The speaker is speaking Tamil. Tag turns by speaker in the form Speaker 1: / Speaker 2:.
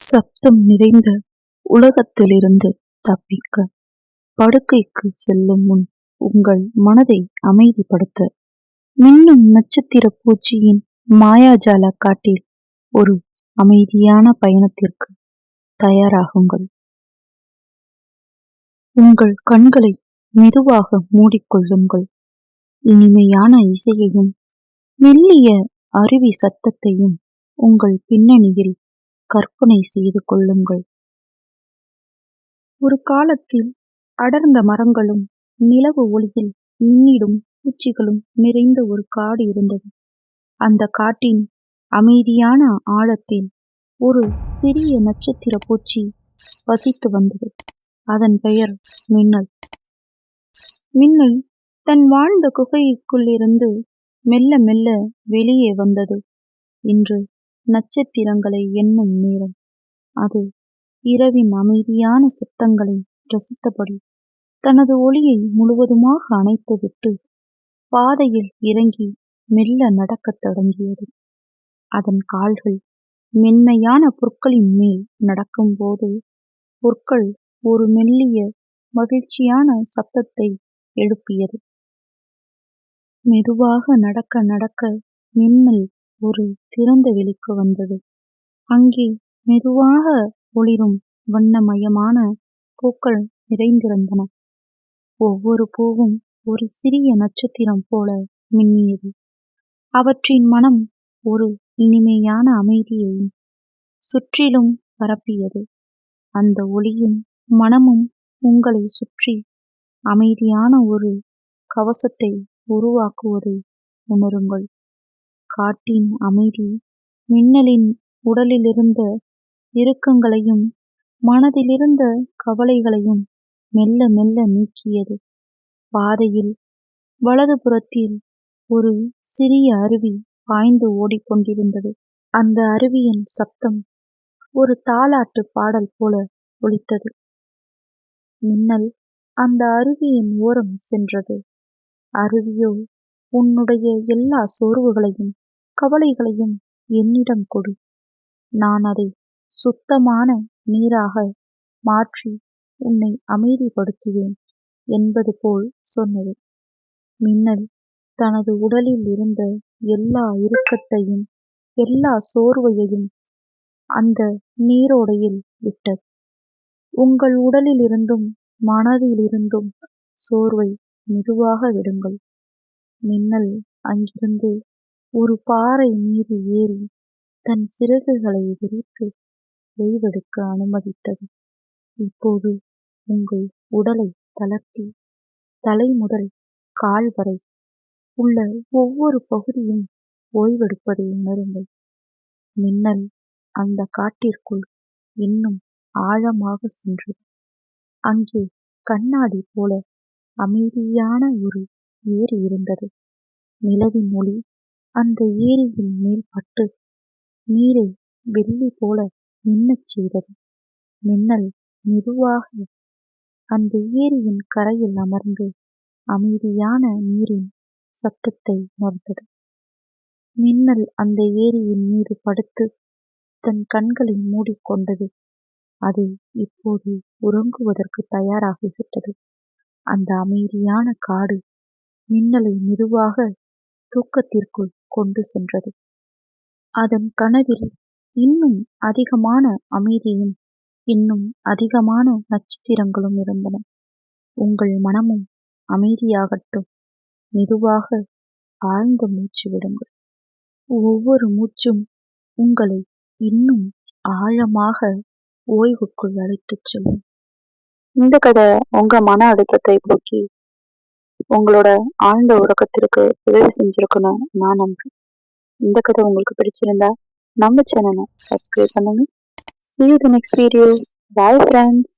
Speaker 1: சப்தம் நிறைந்த உலகத்திலிருந்து தப்பிக்க படுக்கைக்கு செல்லும் முன் உங்கள் மனதை அமைதிப்படுத்த. மின்னும் நட்சத்திர பூச்சியின் மாயாஜால காட்டில் ஒரு அமைதியான பயணத்திற்கு தயாராகுங்கள். உங்கள் கண்களை மெதுவாக மூடிக்கொள்ளுங்கள். இனிமையான இசையையும் மெல்லிய அருவி சத்தத்தையும் உங்கள் பின்னணியில் கற்பனை செய்து கொள்ளுங்கள். ஒரு காலத்தில் அடர்ந்த மரங்களும் நிலவு ஒளியில் மின்னிடும் பூச்சிகளும் நிறைந்த ஒரு காடு இருந்தது. அந்த காட்டின் அமைதியான ஆழத்தில் ஒரு சிறிய நட்சத்திர பூச்சி வசித்து வந்தது. அதன் பெயர் மின்னல். மின்னல் தன் வாழ்ந்த குகைக்குள்ளிருந்து மெல்ல மெல்ல வெளியே வந்தது. இன்று நட்சத்திரங்களை எண்ணும் நேரம். அது இரவின் அமைதியான சத்தங்களை ரசித்தபடி தனது ஒளியை முழுவதுமாக அணைத்துவிட்டு பாதையில் இறங்கி மெல்ல நடக்கத் தொடங்கியது. அதன் கால்கள் மென்மையான புற்களின் மேல் நடக்கும்போது புற்கள் ஒரு மெல்லிய மகிழ்ச்சியான சத்தத்தை எழுப்பியது. மெதுவாக நடக்க நடக்க மின்னல் ஒரு திறந்த வெளிக்கு வந்தது. அங்கே மெதுவாக ஒளிரும் வண்ணமயமான பூக்கள் நிறைந்திருந்தன. ஒவ்வொரு பூவும் ஒரு சிறிய நட்சத்திரம் போல மின்னியது. அவற்றின் மனம் ஒரு இனிமையான அமைதியையும் சுற்றிலும் பரப்பியது. அந்த ஒளியும் மனமும் உங்களை சுற்றி அமைதியான ஒரு கவசத்தை உருவாக்குவதை உணருங்கள். காட்டின் அமைதி மின்னலின் உடலிலிருந்த இறுக்கங்களையும் மனதிலிருந்த கவலைகளையும் மெல்ல மெல்ல நீக்கியது. பாதையில் வலதுபுறத்தில் ஒரு சிறிய அருவி பாய்ந்து ஓடிக்கொண்டிருந்தது. அந்த அருவியின் சப்தம் ஒரு தாலாட்டு பாடல் போல ஒலித்தது. மின்னல் அந்த அருவியின் ஓரம் சென்றது. அருவியோ உன்னுடைய எல்லா சோர்வுகளையும் கவலைகளையும் என்னிடம் கொடு. நான் அதை சுத்தமான நீராக மாற்றி உன்னை அமைதிப்படுத்துவேன் என்பது போல் சொன்னது. மின்னல் தனது உடலில் இருந்த எல்லா இறுக்கத்தையும் எல்லா சோர்வையையும் அந்த நீரோடையில் விட்டது. உங்கள் உடலிலிருந்தும் மனதிலிருந்தும் சோர்வை மெதுவாக விடுங்கள். மின்னல் அங்கிருந்து ஒரு பாறை மீது ஏறி தன் சிறகுகளை விரித்து ஓய்வெடுக்க அனுமதித்தது. இப்போது உங்கள் உடலை தளர்த்தி தலை முதல் கால் வரை உள்ள ஒவ்வொரு பகுதியும் ஓய்வெடுப்பதை உணருங்கள். மின்னல் அந்த காட்டிற்குள் இன்னும் ஆழமாக சென்றது. அங்கே கண்ணாடி போல அமைதியான ஒரு ஏரி இருந்தது. நிலவின் ஒளி அந்த ஏரியின் மேல் பட்டு நீரை வெள்ளி போல மின்னச் செய்தது. மின்னல் மெதுவாக அந்த ஏரியின் கரையில் அமர்ந்து அமைதியான நீரின் சத்தத்தை உணர்ந்தது. மின்னல் அந்த ஏரியின் மீது படுத்து தன் கண்களை மூடிக்கொண்டது. அது இப்போது உறங்குவதற்கு தயாராகிவிட்டது. அந்த அமைதியான காடு மின்னலை மெதுவாக தூக்கத்திற்குள் கொண்டு சென்றது. அதன் கனவில் இன்னும் அதிகமான அமைதியும் இன்னும் அதிகமான நட்சத்திரங்களும் இருந்தன. உங்கள் மனமும் அமைதியாகட்டும். மெதுவாக ஆழ்ந்த மூச்சு விடுங்கள். ஒவ்வொரு மூச்சும் உங்களை இன்னும் ஆழமாக ஓய்வுக்குள் அழைத்துச் செல்லும். இந்த கதை உங்க மன அழுத்தத்தை போக்கி உங்களோட ஆழ்ந்த உறக்கத்திற்கு உதவி செஞ்சிருக்கணும் நான் நம்புறேன். இந்த கதை உங்களுக்கு பிடிச்சிருந்தா நம்ம சேனலை சப்ஸ்கிரைப் பண்ணுங்க. See you the next video bye friends